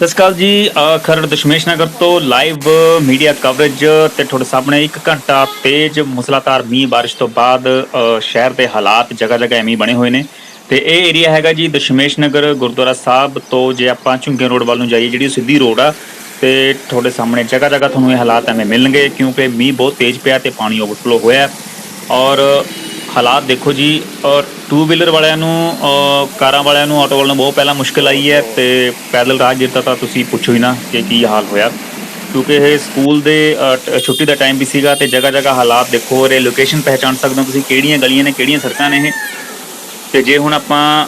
ਸਤਿ ਸ਼੍ਰੀ ਅਕਾਲ ਜੀ ਖਰੜ ਦਸ਼ਮੇਸ਼ ਨਗਰ ਤੋਂ ਲਾਈਵ ਮੀਡੀਆ ਕਵਰੇਜ ਤੇ ਤੁਹਾਡੇ ਸਾਹਮਣੇ 1 ਘੰਟਾ ਤੇਜ਼ ਮੁਸਲਾਧਾਰ ਮੀਂਹ ਬਾਰਿਸ਼ ਤੋਂ ਬਾਅਦ ਸ਼ਹਿਰ ਦੇ ਹਾਲਾਤ ਜਗ੍ਹਾ ਜਗ੍ਹਾ ਐਵੇਂ ਬਣੇ ਹੋਏ ਨੇ। ਤੇ ਇਹ ਏਰੀਆ ਹੈਗਾ ਜੀ ਦਸ਼ਮੇਸ਼ ਨਗਰ, ਗੁਰਦੁਆਰਾ ਸਾਹਿਬ ਤੋਂ ਜੇ ਆਪਾਂ ਝੁੰਗੇ ਰੋਡ ਵੱਲ ਨੂੰ ਜਾਈਏ, ਜਿਹੜੀ ਉਹ ਸਿੱਧੀ ਰੋਡ ਆ, ਤੇ ਤੁਹਾਡੇ ਸਾਹਮਣੇ ਜਗ੍ਹਾ ਜਗ੍ਹਾ ਤੁਹਾਨੂੰ ਇਹ ਹਾਲਾਤ ਐਵੇਂ ਮਿਲਣਗੇ ਕਿਉਂਕਿ ਮੀਂਹ ਬਹੁਤ ਤੇਜ਼ ਪਿਆ ਤੇ ਪਾਣੀ ਓਵਰਫਲੋ ਹੋਇਆ। ਔਰ ਹਾਲਾਤ ਦੇਖੋ ਜੀ, ਔਰ ਟੂ ਵੀਲਰ ਵਾਲਿਆਂ ਨੂੰ ਕਾਰਾਂ ਵਾਲਿਆਂ ਨੂੰ ਆਟੋ ਵਾਲਿਆਂ ਨੂੰ ਬਹੁਤ ਪਹਿਲਾਂ ਮੁਸ਼ਕਲ ਆਈ ਹੈ ਤੇ ਪੈਦਲ ਰਾਹ ਦਾ ਤਾਂ ਤੁਸੀਂ ਪੁੱਛੋ ਹੀ ਨਾ ਕਿ ਕੀ ਹਾਲ ਹੋਇਆ। ਕਿਉਂਕਿ ਇਹ ਸਕੂਲ ਦੇ ਟ- ਛੁੱਟੀ ਦਾ ਟਾਈਮ ਵੀ ਸੀਗਾ ਤੇ ਜਗ੍ਹਾ ਜਗ੍ਹਾ ਹਾਲਾਤ ਦੇਖੋ, ਔਰ ਇਹ ਲੋਕੇਸ਼ਨ ਪਹਿਚਾਣ ਸਕਦੇ ਹੋ ਤੁਸੀਂ ਕਿਹੜੀਆਂ ਗਲੀਆਂ ਨੇ, ਕਿਹੜੀਆਂ ਸੜਕਾਂ ਨੇ ਇਹ। ਤੇ ਜੇ ਹੁਣ ਆਪਾਂ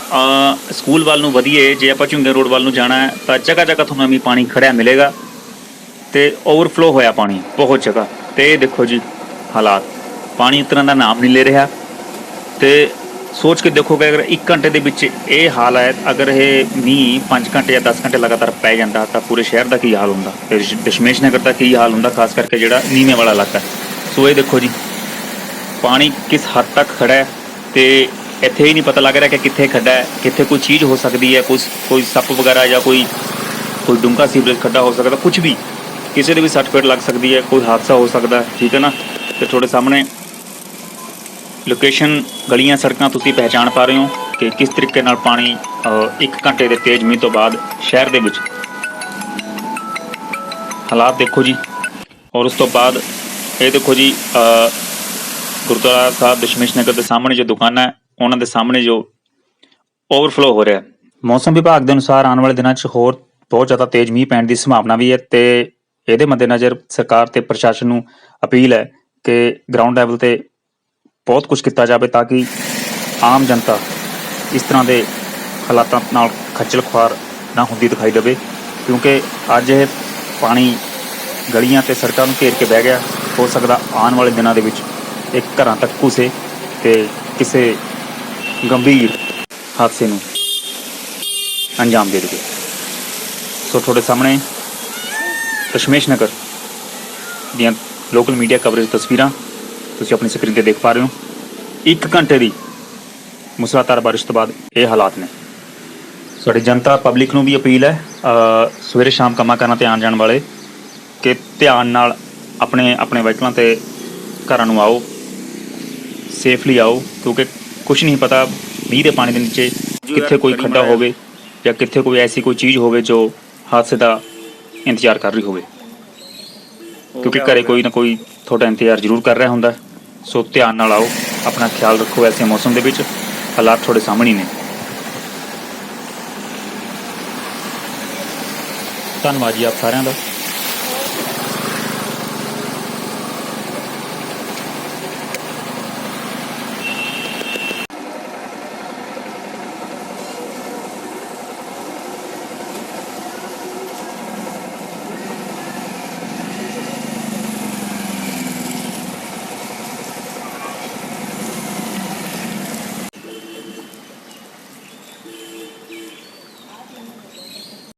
ਸਕੂਲ ਵੱਲ ਨੂੰ ਵਧੀਏ, ਜੇ ਆਪਾਂ ਝੁੰਗੇ ਰੋਡ ਵੱਲ ਨੂੰ ਜਾਣਾ ਹੈ, ਤਾਂ ਜਗ੍ਹਾ ਜਗ੍ਹਾ ਤੁਹਾਨੂੰ ਐਵੇਂ ਪਾਣੀ ਖੜਿਆ ਮਿਲੇਗਾ। ਤੇ ਓਵਰਫਲੋ ਹੋਇਆ ਪਾਣੀ, ਬਹੁਤ ਜਗ੍ਹਾ। ਤੇ ਇਹ ਦੇਖੋ ਜੀ, ਹਾਲਾਤ। ਪਾਣੀ ਉਤਰਨ ਦਾ ਨਾਮ ਨਹੀਂ ਲੈ ਰਿਹਾ। ਤੇ ਸੋਚ ਕੇ ਦੇਖੋਗੇ, ਅਗਰ 1 ਘੰਟੇ ਦੇ ਵਿੱਚ ਇਹ ਹਾਲ ਹੈ ਅਗਰ ਇਹ ਮੀਂਹ 5 ਘੰਟੇ ਜਾਂ 10 ਘੰਟੇ ਲਗਾਤਾਰ ਪੈ ਜਾਂਦਾ, ਤਾਂ ਪੂਰੇ ਸ਼ਹਿਰ ਦਾ ਕੀ ਹਾਲ ਹੁੰਦਾ? ਤੇ ਦਸ਼ਮੇਸ਼ ਨਗਰ ਦਾ ਕੀ ਹਾਲ ਹੁੰਦਾ, ਖਾਸ ਕਰਕੇ ਜਿਹੜਾ ਨੀਵੇਂ ਵਾਲਾ ਇਲਾਕਾ? ਸੋ ਇਹ ਦੇਖੋ ਜੀ, ਪਾਣੀ ਕਿਸ ਹੱਦ ਤੱਕ ਖੜਾ ਹੈ ਤੇ ਇੱਥੇ ਹੀ ਨਹੀਂ ਪਤਾ ਲੱਗ ਰਿਹਾ ਕਿ ਕਿੱਥੇ ਖੱਡਾ ਹੈ, ਕਿੱਥੇ ਕੋਈ ਚੀਜ਼ ਹੋ ਸਕਦੀ ਹੈ ਕੋਈ ਕੋਈ ਸੱਪ ਵਗੈਰਾ ਜਾਂ ਕੋਈ ਕੋਈ ਡੂੰਘਾ ਸੀਵਰੇਜ ਖੱਡਾ ਹੋ ਸਕਦਾ ਕੁਝ ਵੀ। ਕਿਸੇ ਦੇ ਵੀ ਸੱਟ ਫੇਟ ਲੱਗ ਸਕਦੀ ਹੈ, ਕੋਈ ਹਾਦਸਾ ਹੋ ਸਕਦਾ, ਠੀਕ ਹੈ ਨਾ? ਤੇ ਤੁਹਾਡੇ ਸਾਹਮਣੇ ਲੋਕੇਸ਼ਨ ਗਲੀਆਂ ਸੜਕਾਂ ਤੁਸੀਂ ਪਹਿਚਾਣ ਪਾ ਰਹੇ ਹੋ ਕਿ ਕਿਸ ਤਰੀਕੇ ਨਾਲ ਪਾਣੀ 1 ਘੰਟੇ ਦੇ ਤੇਜ਼ ਮੀਂਹ ਤੋਂ ਬਾਅਦ ਸ਼ਹਿਰ ਦੇ ਵਿੱਚ? ਹਾਲਾਤ ਦੇਖੋ ਜੀ। ਔਰ ਉਸ ਤੋਂ ਬਾਅਦ ਇਹ ਦੇਖੋ ਜੀ ਗੁਰਦੁਆਰਾ ਸਾਹਿਬ ਦਸ਼ਮੇਸ਼ ਨਗਰ ਦੇ ਸਾਹਮਣੇ ਜੋ ਦੁਕਾਨਾਂ ਹੈ, ਉਹਨਾਂ ਦੇ ਸਾਹਮਣੇ ਜੋ ਓਵਰਫਲੋ ਹੋ ਰਿਹਾ ਹੈ। ਮੌਸਮ ਵਿਭਾਗ ਦੇ ਅਨੁਸਾਰ ਆਉਣ ਵਾਲੇ ਦਿਨਾਂ 'ਚ ਹੋਰ ਬਹੁਤ ਜ਼ਿਆਦਾ ਤੇਜ਼ ਮੀਂਹ ਪੈਣ ਦੀ ਸੰਭਾਵਨਾ ਵੀ ਹੈ ਤੇ ਇਹਦੇ ਮੱਦੇਨਜ਼ਰ ਸਰਕਾਰ ਤੇ ਪ੍ਰਸ਼ਾਸਨ ਨੂੰ ਅਪੀਲ ਹੈ ਕਿ ਗਰਾਊਂਡ ਲੈਵਲ ਤੇ ਬਹੁਤ ਕੁਝ ਕੀਤਾ ਜਾਵੇ ਤਾਂ ਕਿ ਆਮ ਜਨਤਾ ਇਸ ਤਰ੍ਹਾਂ ਦੇ ਹਾਲਾਤਾਂ ਨਾਲ ਖੱਜਲ ਖੁਆਰ ਨਾ ਹੁੰਦੀ ਦਿਖਾਈ ਦੇਵੇ, ਕਿਉਂਕਿ ਅੱਜ ਇਹ ਪਾਣੀ ਗਲੀਆਂ ਤੇ ਸੜਕਾਂ ਨੂੰ ਘੇਰ ਕੇ ਬਹਿ ਗਿਆ, ਹੋ ਸਕਦਾ ਆਉਣ ਵਾਲੇ ਦਿਨਾਂ ਦੇ ਵਿੱਚ ਇੱਕ ਘਰਾਂ ਤੱਕ ਘੁਸੇ ਤੇ ਕਿਸੇ ਗੰਭੀਰ ਹਾਦਸੇ ਨੂੰ ਅੰਜਾਮ ਦੇ ਦੇਵੇ। ਸੋ ਤੁਹਾਡੇ ਸਾਹਮਣੇ ਦਸ਼ਮੇਸ਼ ਨਗਰ ਦੀਆਂ ਲੋਕਲ ਮੀਡੀਆ ਕਵਰੇਜ ਤਸਵੀਰਾਂ। ਤੁਸੀਂ ਆਪਣੀ ਸਕਰੀਨ ਤੇ ਦੇਖ ਪਾ ਰਹੇ ਹੋ। ਇੱਕ ਘੰਟੇ ਦੀ ਮੁਸਲਾਧਾਰ ਬਾਰਿਸ਼ ਤੋਂ ਬਾਅਦ ਇਹ ਹਾਲਾਤ ਨੇ। ਸਾਡੀ ਜਨਤਾ ਪਬਲਿਕ ਨੂੰ ਵੀ ਅਪੀਲ ਹੈ ਸਵੇਰੇ ਸ਼ਾਮ ਕੰਮਾਂ ਕਰਨ ਤੇ ਆਉਣ ਜਾਣ ਵਾਲੇ ਕਿ ਧਿਆਨ ਨਾਲ ਆਪਣੇ ਆਪਣੇ ਵਹੀਕਲਾਂ ਤੇ ਘਰਾਂ ਨੂੰ ਆਓ ਸੇਫਲੀ ਆਓ ਕਿਉਂਕਿ ਕੁਝ ਨਹੀਂ ਪਤਾ ਮੀਂਹ ਦੇ ਪਾਣੀ ਦੇ ਨੀਚੇ ਕਿੱਥੇ ਕੋਈ ਖੱਡਾ ਹੋਵੇ ਜਾਂ ਕਿੱਥੇ ਕੋਈ ਐਸੀ ਕੋਈ ਚੀਜ਼ ਹੋਵੇ ਜੋ ਹਾਦਸੇ ਦਾ ਇੰਤਜ਼ਾਰ ਕਰ ਰਹੀ ਹੋਵੇ। ਕਿਉਂਕਿ ਘਰੇ ਕੋਈ ਨਾ ਕੋਈ ਤੁਹਾਡਾ ਇੰਤਜ਼ਾਰ ਜ਼ਰੂਰ ਕਰ ਰਿਹਾ ਹੁੰਦਾ ਸੋ ਧਿਆਨ ਨਾਲ ਆਓ, ਆਪਣਾ ਖਿਆਲ ਰੱਖੋ ਐਸੇ ਮੌਸਮ ਦੇ ਵਿੱਚ। ਹਾਲਾਤ ਤੁਹਾਡੇ ਸਾਹਮਣੇ ਨੇ। ਧੰਨਵਾਦ ਜੀ ਆਪ ਸਾਰਿਆਂ ਦਾ।